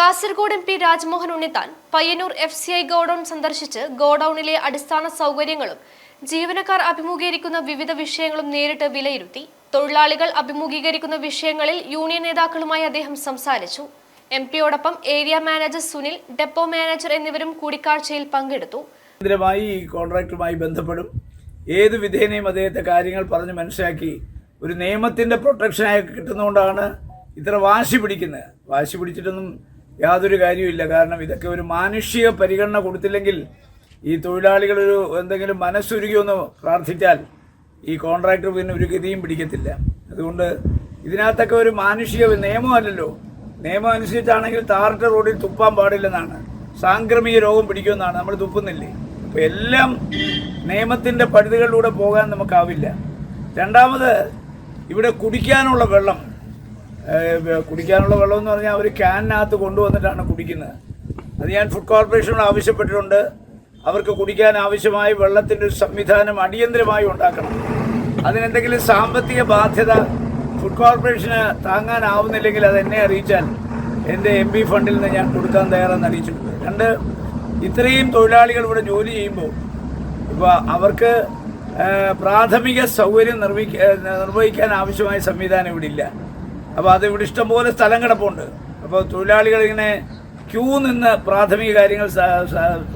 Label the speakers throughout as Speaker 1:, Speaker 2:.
Speaker 1: Kasaragod M P Rajmohan Unnithan Payyanur F C I godown സന്ദർശിച്ച് ഗോഡൌണിലെ അടിസ്ഥാന സൗകര്യങ്ങളും ജീവനക്കാർ അഭിമുഖീകരിക്കുന്ന വിവിധ വിഷയങ്ങളും നേരിട്ട് വിലയിരുത്തി തൊഴിലാളികൾ അഭിമുഖീകരിക്കുന്ന വിഷയങ്ങളിൽ യൂണിയൻ നേതാക്കളുമായി അദ്ദേഹം സംസാരിച്ചു. M പിയോടൊപ്പം area manager Sunil depot manager എന്നിവരും കൂടിക്കാഴ്ചയിൽ പങ്കെടുത്തു.
Speaker 2: കേന്ദ്രമായി ബന്ധപ്പെടും. ഏത് വിധേനയും അദ്ദേഹത്തെ കാര്യങ്ങൾ പറഞ്ഞ് മനസ്സിലാക്കി ഒരു നിയമത്തിന്റെ പ്രൊട്ടക്ഷനായി കിട്ടുന്നതുകൊണ്ടാണ് ഇത്ര വാശി പിടിക്കുന്നത്. വാശി പിടിച്ചിട്ടൊന്നും യാതൊരു കാര്യവുമില്ല. കാരണം ഇതൊക്കെ ഒരു മാനുഷിക പരിഗണന കൊടുത്തില്ലെങ്കിൽ ഈ തൊഴിലാളികൾ ഒരു എന്തെങ്കിലും മനസ്സുരുകിയൊന്ന് പ്രാർത്ഥിച്ചാൽ ഈ കോൺട്രാക്ടർ പിന്നെ ഒരു ഗതിയും പിടിക്കത്തില്ല. അതുകൊണ്ട് ഇതിനകത്തൊക്കെ ഒരു മാനുഷിക നിയമമല്ലല്ലോ. നിയമം അനുസരിച്ചാണെങ്കിൽ താറിട്ട റോഡിൽ തുപ്പാൻ പാടില്ലെന്നാണ്. സാംക്രമിക രോഗം പിടിക്കുമെന്നാണ്. നമ്മൾ തുപ്പുന്നില്ലേ? അപ്പോൾ എല്ലാം നിയമത്തിന്റെ പഴുതുകളിലൂടെ പോകാൻ നമുക്കാവില്ല. രണ്ടാമത് ഇവിടെ കുടിക്കാനുള്ള വെള്ളം കുടിക്കാനുള്ള വെള്ളം എന്ന് പറഞ്ഞാൽ അവർ ക്യാനിനകത്ത് കൊണ്ടുവന്നിട്ടാണ് കുടിക്കുന്നത്. അത് ഞാൻ ഫുഡ് കോർപ്പറേഷനോട് ആവശ്യപ്പെട്ടിട്ടുണ്ട്. അവർക്ക് കുടിക്കാൻ ആവശ്യമായ വെള്ളത്തിന്റെ ഒരു സംവിധാനം അടിയന്തരമായി ഉണ്ടാക്കണം. അതിനെന്തെങ്കിലും സാമ്പത്തിക ബാധ്യത ഫുഡ് കോർപ്പറേഷന് താങ്ങാനാവുന്നില്ലെങ്കിൽ അത് എന്നെ അറിയിച്ചാൽ എന്റെ എം പി ഫണ്ടിൽ നിന്ന് ഞാൻ കൊടുക്കാൻ തയ്യാറെന്ന് അറിയിച്ചിട്ടുണ്ട്. രണ്ട് ഇത്രയും തൊഴിലാളികൾ ഇവിടെ ജോലി ചെയ്യുമ്പോൾ ഇപ്പോൾ അവർക്ക് പ്രാഥമിക സൗകര്യം നിർവഹിക്കാൻ നിർവഹിക്കാൻ ആവശ്യമായ സംവിധാനം ഇവിടെ ഇല്ല. അപ്പോൾ അത് ഇവിടെ ഇഷ്ടംപോലെ സ്ഥലം കിടപ്പുണ്ട്. അപ്പോൾ തൊഴിലാളികൾ ഇങ്ങനെ ക്യൂ നിന്ന് പ്രാഥമിക കാര്യങ്ങൾ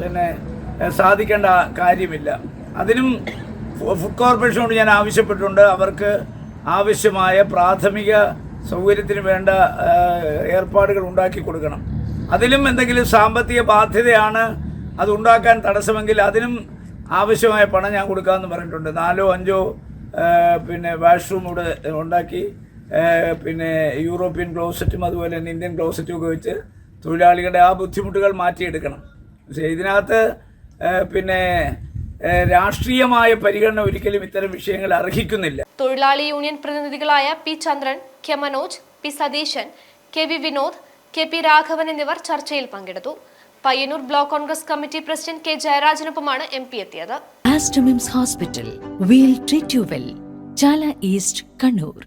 Speaker 2: പിന്നെ സാധിക്കേണ്ട കാര്യമില്ല. അതിനും ഫുഡ് കോർപ്പറേഷനോട് ഞാൻ ആവശ്യപ്പെട്ടിട്ടുണ്ട്. അവർക്ക് ആവശ്യമായ പ്രാഥമിക സൗകര്യത്തിന് വേണ്ട ഏർപ്പാടുകൾ ഉണ്ടാക്കി കൊടുക്കണം. അതിലും എന്തെങ്കിലും സാമ്പത്തിക ബാധ്യതയാണ് അത് ഉണ്ടാക്കാൻ തടസ്സമെങ്കിൽ അതിനും ആവശ്യമായ പണം ഞാൻ കൊടുക്കാമെന്ന് പറഞ്ഞിട്ടുണ്ട്. നാലോ അഞ്ചോ പിന്നെ വാഷ്റൂം ഇവിടെ ഉണ്ടാക്കി പിന്നെ യൂറോപ്യൻ ക്ലോസറ്റും അതുപോലെ തന്നെ ഇന്ത്യൻ ക്ലോസറ്റും ഒക്കെ വെച്ച് തൊഴിലാളികളുടെ ആ ബുദ്ധിമുട്ടുകൾ മാറ്റിയെടുക്കണം. പക്ഷേ ഇതിനകത്ത് പിന്നെ രാഷ്ട്രീയമായ പരിഗണന ഒരിക്കലും ഇത്തരം വിഷയങ്ങൾ അർഹിക്കുന്നില്ല.
Speaker 1: തൊഴിലാളി union പ്രതിനിധികളായ P Chandran K Manoj P Satheesan K V Vinod K P Raghavan എന്നിവർ ചർച്ചയിൽ പങ്കെടുത്തു. Payyanur block Congress committee president K ജയരാജനൊപ്പമാണ് M P എത്തിയത്.
Speaker 3: Aster MIMS hospital we'll treat you well Chala east Kannur.